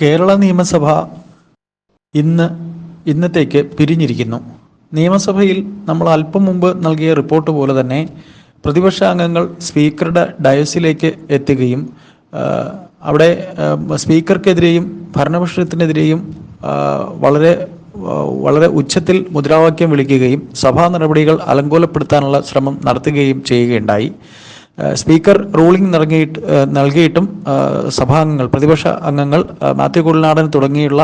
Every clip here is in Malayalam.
കേരള നിയമസഭ ഇന്ന് ഇന്നത്തേക്ക് പിരിഞ്ഞിരിക്കുന്നു. നിയമസഭയിൽ നമ്മൾ അല്പം മുമ്പ് നൽകിയ റിപ്പോർട്ട് പോലെ തന്നെ പ്രതിപക്ഷ അംഗങ്ങൾ സ്പീക്കറുടെ ഡയസിലേക്ക് എത്തുകയും അവിടെ സ്പീക്കർക്കെതിരെയും ഭരണപക്ഷത്തിനെതിരെയും വളരെ വളരെ ഉച്ചത്തിൽ മുദ്രാവാക്യം വിളിക്കുകയും സഭാ നടപടികൾ അലങ്കോലപ്പെടുത്താനുള്ള ശ്രമം നടത്തുകയും ചെയ്യുകയുണ്ടായി. സ്പീക്കർ റൂളിംഗ് നൽകിയിട്ട് നൽകിയിട്ടും സഭാംഗങ്ങൾ പ്രതിപക്ഷ അംഗങ്ങൾ മാത്യു കുഴൽനാടൻ തുടങ്ങിയുള്ള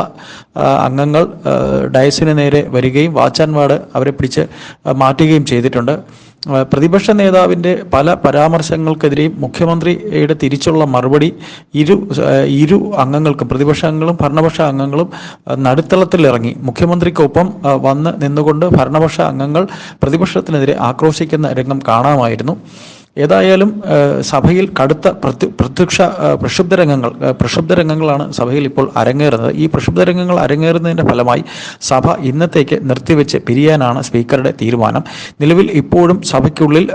അംഗങ്ങൾ ഡയസിന് നേരെ വരികയും വാച്ചാൻവാട് അവരെ പിടിച്ച് മാറ്റുകയും ചെയ്തിട്ടുണ്ട്. പ്രതിപക്ഷ നേതാവിന്റെ പല പരാമർശങ്ങൾക്കെതിരെയും മുഖ്യമന്ത്രിയുടെ തിരിച്ചുള്ള മറുപടി ഇരു ഇരു അംഗങ്ങൾക്കും പ്രതിപക്ഷ അംഗങ്ങളും ഭരണപക്ഷ അംഗങ്ങളും നടുത്തളത്തിലിറങ്ങി. മുഖ്യമന്ത്രിക്കൊപ്പം വന്ന് നിന്നുകൊണ്ട് ഭരണപക്ഷ അംഗങ്ങൾ പ്രതിപക്ഷത്തിനെതിരെ ആക്രോശിക്കുന്ന രംഗം കാണാമായിരുന്നു. ഏതായാലും സഭയിൽ കടുത്ത പ്രത്യു പ്രത്യക്ഷ പ്രക്ഷുബ്ധ രംഗങ്ങൾ പ്രക്ഷുബ്ധ രംഗങ്ങളാണ് സഭയിൽ ഇപ്പോൾ അരങ്ങേറുന്നത്. ഈ പ്രക്ഷുബ്ധ രംഗങ്ങൾ അരങ്ങേറുന്നതിന്റെ ഫലമായി സഭ ഇന്നത്തേക്ക് നിർത്തിവെച്ച് പിരിയാനാണ് സ്പീക്കറുടെ തീരുമാനം. നിലവിൽ ഇപ്പോഴും സഭയ്ക്കുള്ളിൽ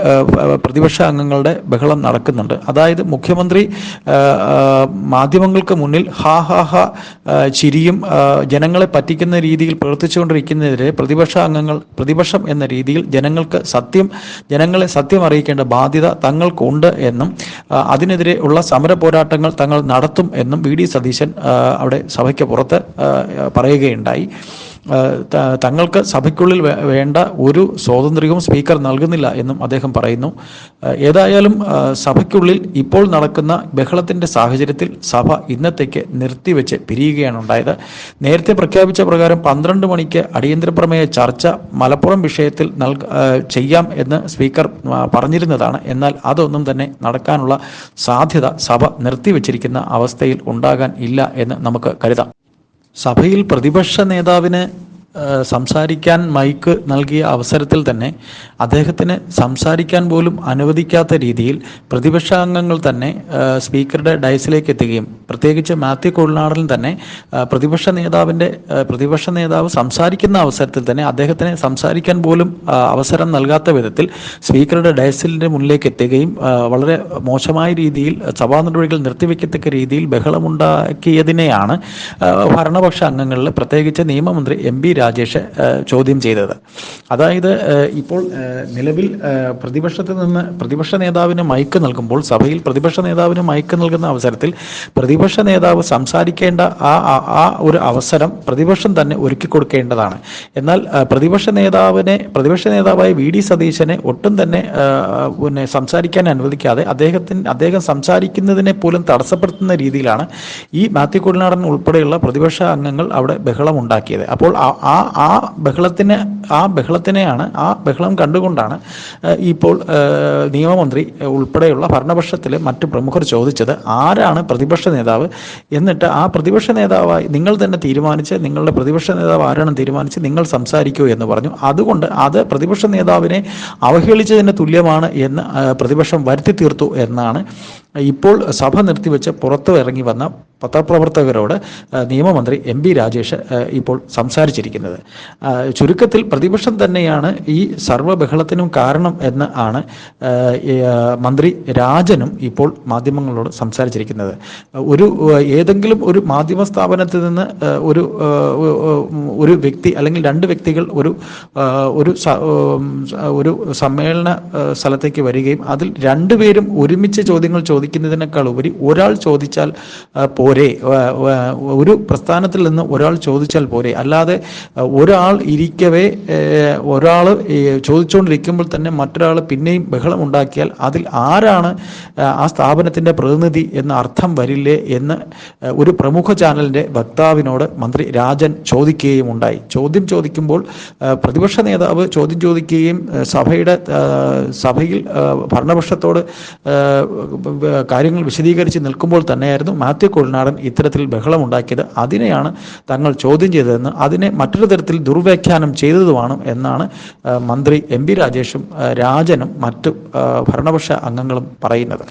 പ്രതിപക്ഷ അംഗങ്ങളുടെ ബഹളം നടക്കുന്നുണ്ട്. അതായത് മുഖ്യമന്ത്രി മാധ്യമങ്ങൾക്ക് മുന്നിൽ ഹാ ഹാ ഹാ ചിരിയും ജനങ്ങളെ പറ്റിക്കുന്ന രീതിയിൽ പ്രവർത്തിച്ചുകൊണ്ടിരിക്കുന്നതിനെതിരെ പ്രതിപക്ഷ അംഗങ്ങൾ പ്രതിപക്ഷം എന്ന രീതിയിൽ ജനങ്ങൾക്ക് സത്യം ജനങ്ങളെ സത്യം അറിയിക്കേണ്ട ബാധ്യത തങ്ങൾക്കുണ്ട് എന്നും അതിനെതിരെ ഉള്ള സമര പോരാട്ടങ്ങൾ തങ്ങൾ നടത്തും എന്നും വി ഡി സതീശൻ അവിടെ സഭയ്ക്ക് പുറത്ത് പറയുകയുണ്ടായി. തങ്ങൾക്ക് സഭയ്ക്കുള്ളിൽ വേണ്ട ഒരു സ്വാതന്ത്ര്യവും സ്പീക്കർ നൽകുന്നില്ല എന്നും അദ്ദേഹം പറയുന്നു. ഏതായാലും സഭയ്ക്കുള്ളിൽ ഇപ്പോൾ നടക്കുന്ന ബഹളത്തിന്റെ സാഹചര്യത്തിൽ സഭ ഇന്നത്തേക്ക് നിർത്തിവെച്ച് പിരിയുകയാണ് ഉണ്ടായത്. നേരത്തെ പ്രഖ്യാപിച്ച പ്രകാരം പന്ത്രണ്ട് മണിക്ക് അടിയന്തര പ്രമേയ ചർച്ച മലപ്പുറം വിഷയത്തിൽ നൽക ചെയ്യാം എന്ന് സ്പീക്കർ പറഞ്ഞിരുന്നതാണ്. എന്നാൽ അതൊന്നും തന്നെ നടക്കാനുള്ള സാധ്യത സഭ നിർത്തിവെച്ചിരിക്കുന്ന അവസ്ഥയിൽ ഉണ്ടാകാൻ ഇല്ല എന്ന് നമുക്ക് കരുതാം. സഭയിൽ പ്രതിപക്ഷ നേതാവിന് സംസാരിക്കാൻ മൈക്ക് നൽകിയ അവസരത്തിൽ തന്നെ അദ്ദേഹത്തിന് സംസാരിക്കാൻ പോലും അനുവദിക്കാത്ത രീതിയിൽ പ്രതിപക്ഷ അംഗങ്ങൾ തന്നെ സ്പീക്കറുടെ ഡയസിലേക്ക് എത്തുകയും പ്രത്യേകിച്ച് മാത്യു കൊൾനാടൻ തന്നെ പ്രതിപക്ഷ നേതാവിന്റെ പ്രതിപക്ഷ നേതാവ് സംസാരിക്കുന്ന അവസരത്തിൽ തന്നെ അദ്ദേഹത്തിന് സംസാരിക്കാൻ പോലും അവസരം നൽകാത്ത വിധത്തിൽ സ്പീക്കറുടെ ഡയസിലിന്റെ മുന്നിലേക്ക് എത്തുകയും വളരെ മോശമായ രീതിയിൽ സഭാ നടപടികൾ നിർത്തിവെക്കത്തക്ക രീതിയിൽ ബഹളമുണ്ടാക്കിയതിനെയാണ് ഭരണപക്ഷ അംഗങ്ങളിൽ പ്രത്യേകിച്ച് നിയമമന്ത്രി എം പി രാജേഷ് ചോദ്യം ചെയ്തത്. അതായത് ഇപ്പോൾ നിലവിൽ പ്രതിപക്ഷത്തിൽ നിന്ന് പ്രതിപക്ഷ നേതാവിന് മയക്ക് നൽകുമ്പോൾ സഭയിൽ പ്രതിപക്ഷ നേതാവിന് മയക്ക് നൽകുന്ന അവസരത്തിൽ പ്രതിപക്ഷ നേതാവ് സംസാരിക്കേണ്ട ആ ആ- ഒരു അവസരം പ്രതിപക്ഷം തന്നെ ഒരുക്കി കൊടുക്കേണ്ടതാണ്. എന്നാൽ പ്രതിപക്ഷ നേതാവിനെ പ്രതിപക്ഷ നേതാവായ വി ഡി സതീശനെ ഒട്ടും തന്നെ പിന്നെ സംസാരിക്കാൻ അനുവദിക്കാതെ അദ്ദേഹത്തിന് അദ്ദേഹം സംസാരിക്കുന്നതിനെ പോലും തടസ്സപ്പെടുത്തുന്ന രീതിയിലാണ് ഈ മാത്യു കുടിനാടൻ ഉൾപ്പെടെയുള്ള പ്രതിപക്ഷ അംഗങ്ങൾ അവിടെ ബഹളം ഉണ്ടാക്കിയത്. അപ്പോൾ ആ ആ ആ ബഹളത്തിന് ആ ബഹളത്തിനെയാണ് ആ ബഹളം കണ്ടുകൊണ്ടാണ് ഇപ്പോൾ നിയമമന്ത്രി ഉൾപ്പെടെയുള്ള ഭരണപക്ഷത്തിലെ മറ്റ് പ്രമുഖർ ചോദിച്ചത് ആരാണ് പ്രതിപക്ഷ നേതാവ് എന്നിട്ട് ആ പ്രതിപക്ഷ നേതാവായി നിങ്ങൾ തന്നെ തീരുമാനിച്ച് നിങ്ങളുടെ പ്രതിപക്ഷ നേതാവ് ആരാണെന്ന് തീരുമാനിച്ച് നിങ്ങൾ സംസാരിക്കൂ എന്ന് പറഞ്ഞു. അതുകൊണ്ട് അത് പ്രതിപക്ഷ നേതാവിനെ അവഹേളിച്ചതിന് തുല്യമാണ് എന്ന് പ്രതിപക്ഷം വരുത്തി തീർത്തു എന്നാണ് ഇപ്പോൾ സഭ നിർത്തിവെച്ച് പുറത്തു ഇറങ്ങി വന്ന പത്രപ്രവർത്തകരോട് നിയമമന്ത്രി എം പി രാജേഷ് ഇപ്പോൾ സംസാരിച്ചിരിക്കുന്നത്. ചുരുക്കത്തിൽ പ്രതിപക്ഷം തന്നെയാണ് ഈ സർവബഹളത്തിനും കാരണം എന്ന് ആണ് മന്ത്രി രാജനും ഇപ്പോൾ മാധ്യമങ്ങളോട് സംസാരിച്ചിരിക്കുന്നത്. ഒരു ഏതെങ്കിലും ഒരു മാധ്യമ സ്ഥാപനത്തിൽ നിന്ന് ഒരു ഒരു വ്യക്തി അല്ലെങ്കിൽ രണ്ട് വ്യക്തികൾ ഒരു ഒരു ഒരു സമ്മേളന സ്ഥലത്തേക്ക് വരികയും അതിൽ രണ്ടുപേരും ഒരുമിച്ച് ചോദ്യങ്ങൾ ചോദിക്കുന്നതിനേക്കാൾ ഉപരി ഒരാൾ ചോദിച്ചാൽ പോരെ ഒരു പ്രസ്ഥാനത്തിൽ നിന്ന് ഒരാൾ ചോദിച്ചാൽ പോരെ. അല്ലാതെ ഒരാൾ ഇരിക്കവേ ഒരാൾ ചോദിച്ചുകൊണ്ടിരിക്കുമ്പോൾ തന്നെ മറ്റൊരാൾ പിന്നെയും ബഹളം ഉണ്ടാക്കിയാൽ അതിൽ ആരാണ് ആ, സ്ഥാപനത്തിന്റെ പ്രതിനിധി എന്ന അർത്ഥം വരില്ലേ എന്ന് ഒരു പ്രമുഖ ചാനലിന്റെ വക്താവിനോട് മന്ത്രി രാജൻ ചോദിക്കുകയും ഉണ്ടായി. ചോദ്യം ചോദിക്കുമ്പോൾ പ്രതിപക്ഷ നേതാവ് ചോദ്യം ചോദിക്കുകയും സഭയുടെ സഭയിൽ ഭരണപക്ഷത്തോട് കാര്യങ്ങൾ വിശദീകരിച്ച് നിൽക്കുമ്പോൾ തന്നെയായിരുന്നു മാത്യു കൊൾനാടൻ ഇത്തരത്തിൽ ബഹളമുണ്ടാക്കിയത് അതിനെയാണ് തങ്ങൾ ചോദ്യം ചെയ്തതെന്ന് അതിനെ മറ്റൊരു തരത്തിൽ ദുർവ്യാഖ്യാനം ചെയ്തതുമാണ് എന്നാണ് മന്ത്രി എം രാജേഷും രാജനും മറ്റു ഭരണപക്ഷ അംഗങ്ങളും പറയുന്നത്.